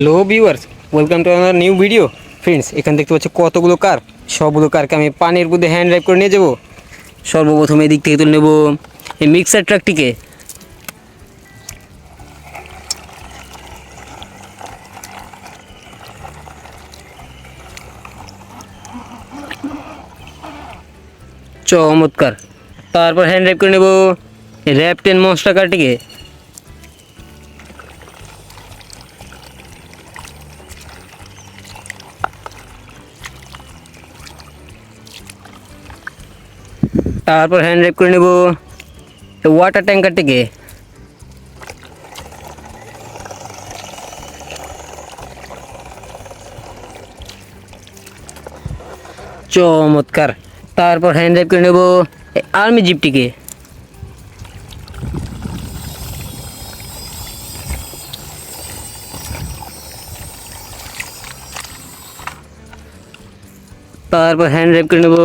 Hello viewers welcome to আমার new video friends এখানে দেখতে পাচ্ছি কতগুলো কার সবগুলো কারকে আমি পানির মধ্যে হ্যান্ড ড্রাইভ করে নিয়ে যাব। সর্বপ্রথম এদিক থেকে তুলে নেব এই মিক্সার ট্রাকটিকে চমৎকার। তারপর হ্যান্ড ড্রাইভ করে নেব র্যাপ টেন মনস্টার কারটিকে তারপর হ্যান্ড ড্রাইভ করে নেব ওয়াটার ট্যাঙ্কারটিকে চমৎকার। তারপর হ্যান্ড ড্রাইভ করে নেব আর্মি জিপটিকে তারপর হ্যান্ড ড্রাইভ করে নেব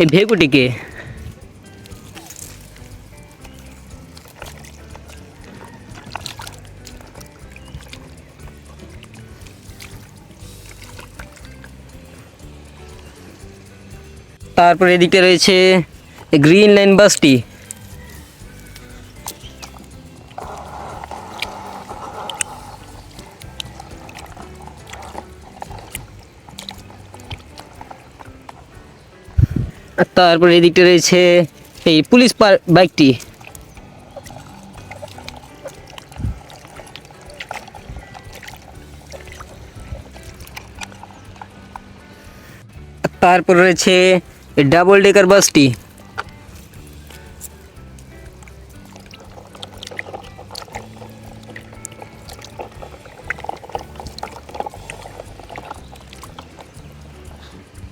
এই ভেকুটিকে। তারপর এদিকে রয়েছে গ্রিন লাইন বাসটি। তারপর এদিকটা রয়েছে এই পুলিশ বাইকটি। তারপর রয়েছে এই ডাবল ডেকার বাসটি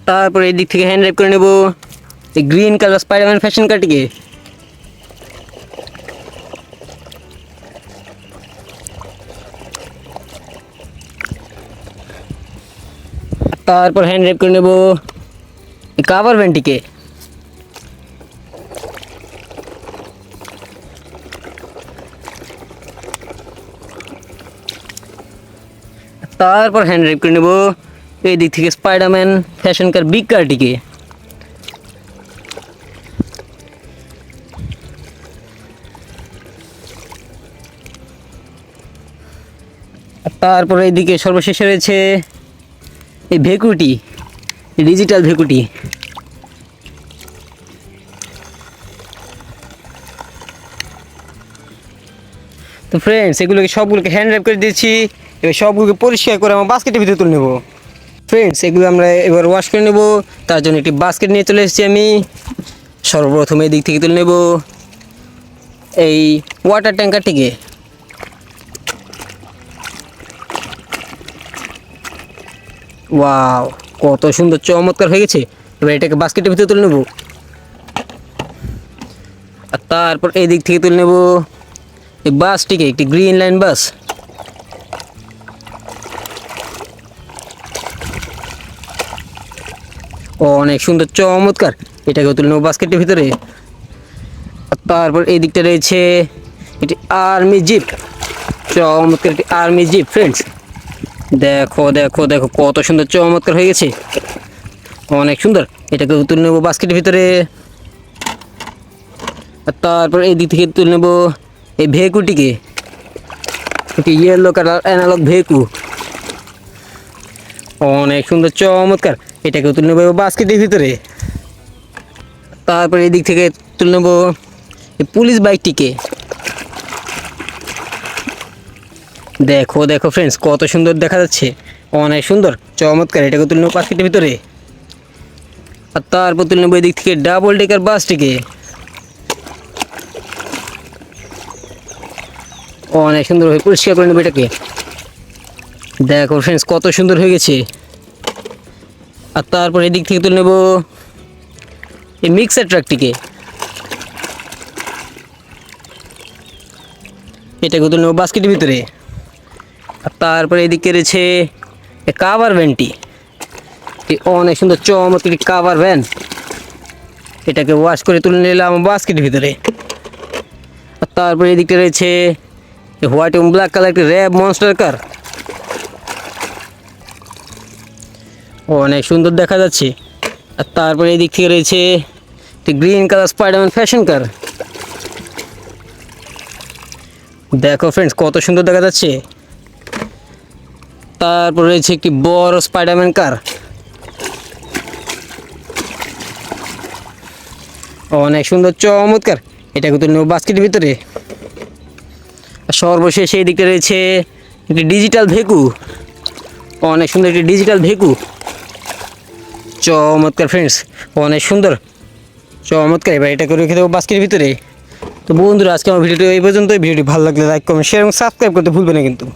তারপর এই দিক থেকে হ্যান্ড ড্রাইভ করে নেব এই গ্রিন কালার স্পাইডারম্যান ফ্যাশন কারটিকে তারপর হ্যান্ড ড্রাইভ করে নেব কাভার ভ্যানটিকে তারপর হ্যান্ড ড্রাইভ করে নেব। এই দিক থেকে স্পাইডারম্যান ফ্যাশন কার বিগ কারটিকে তারপরে এইদিকে সর্বশেষে রয়েছে এই ভেকুটি ডিজিটাল ভেকুটি। তো ফ্রেন্ডস এগুলোকে সবগুলোকে হ্যান্ড ড্রাইভ করে দিয়েছি। এবার সবগুলোকে পরিষ্কার করে আমার বাস্কেটের ভিতরে তুলে নেব। ফ্রেন্ডস এগুলো আমরা এবার ওয়াশ করে নেব। তার জন্য একটি বাস্কেট নিয়ে চলে এসেছি আমি। সর্বপ্রথম এই দিক থেকে তুলে নেব এই ওয়াটার ট্যাঙ্কারটিকে ওয়াও কত সুন্দর চমৎকার হয়ে গেছে। এবার এটাকে বাস্কেটের ভিতরে তুলে নেব। আর তারপর এই দিক থেকে তুলে নেব। এই বাসটিকে, একটি গ্রিন লাইন বাস। অনেক সুন্দর, চমৎকার। এটাকে তুলে নেব বাস্কেটের ভিতরে। আর তারপর এই দিকটা রয়েছে এটি আর্মি জিপ। চমৎকার একটি আর্মি জিপ ফ্রেন্ডস দেখো দেখো দেখো, কত সুন্দর চমৎকার হয়ে গেছে। অনেক সুন্দর। এটাকে তুলে নেব বাস্কেটের ভিতরে। তারপর এই দিক থেকে তুলে নেব এই ভেকুটিকে। ইয়েলো কালার অ্যানালগ ভেকু। অনেক সুন্দর, চমৎকার। এটাকে তুলে নেব বাস্কেটের ভিতরে। তারপর এই দিক থেকে তুলে নেব পুলিশ বাইকটিকে দেখো দেখো ফ্রেন্ডস কত সুন্দর দেখা যাচ্ছে। অনেক সুন্দর, চমৎকার। এটাকে তুলে নেব বাস্কেটের ভিতরে। আর তারপর তুলে নেব এদিক থেকে ডাবল ডেকার বাসটিকে অনেক সুন্দর হয়ে পরিষ্কার করে নেব এটাকে। দেখো ফ্রেন্ডস কত সুন্দর হয়ে গেছে। আর তারপর এদিক থেকে তুলে নেব এই মিক্সার ট্রাকটিকে এটাকে তুলে নেব বাস্কেটের ভিতরে। তারপরে এদিকে রয়েছে কাভার ভ্যানটি অনেক সুন্দর চমৎকার কাভার ভ্যান এটাকে ওয়াশ করে তুলে নিলাম বাস্কেটের ভিতরে। আর তারপরে এদিকটা রয়েছে হোয়াইট এবং ব্ল্যাক কালার একটি র্যাব মনস্টার কার অনেক সুন্দর দেখা যাচ্ছে। আর তারপরে এই দিক থেকে রয়েছে একটি green colour Spiderman fashion car দেখো ফ্রেন্ডস কত সুন্দর দেখা যাচ্ছে। তারপর রয়েছে একটি বড় স্পাইডারম্যান কার অনেক সুন্দর, চমৎকার। এটা কিন্তু বাস্কেটের ভিতরে। আর সর্বশেষ এই দিকটা রয়েছে একটি ডিজিটাল ভেকু। অনেক সুন্দর একটি ডিজিটাল ভেকু। চমৎকার ফ্রেন্ডস অনেক সুন্দর। চমৎকার, এবার এটা করে রেখে দেবো বাস্কেটের ভিতরে। তো বন্ধুরা, আজকে আমার ভিডিওটি এই পর্যন্ত ভিডিওটি ভালো লাগলে লাইক কমেন্ট শেয়ার এবং সাবস্ক্রাইব করতে ভুলবে না কিন্তু।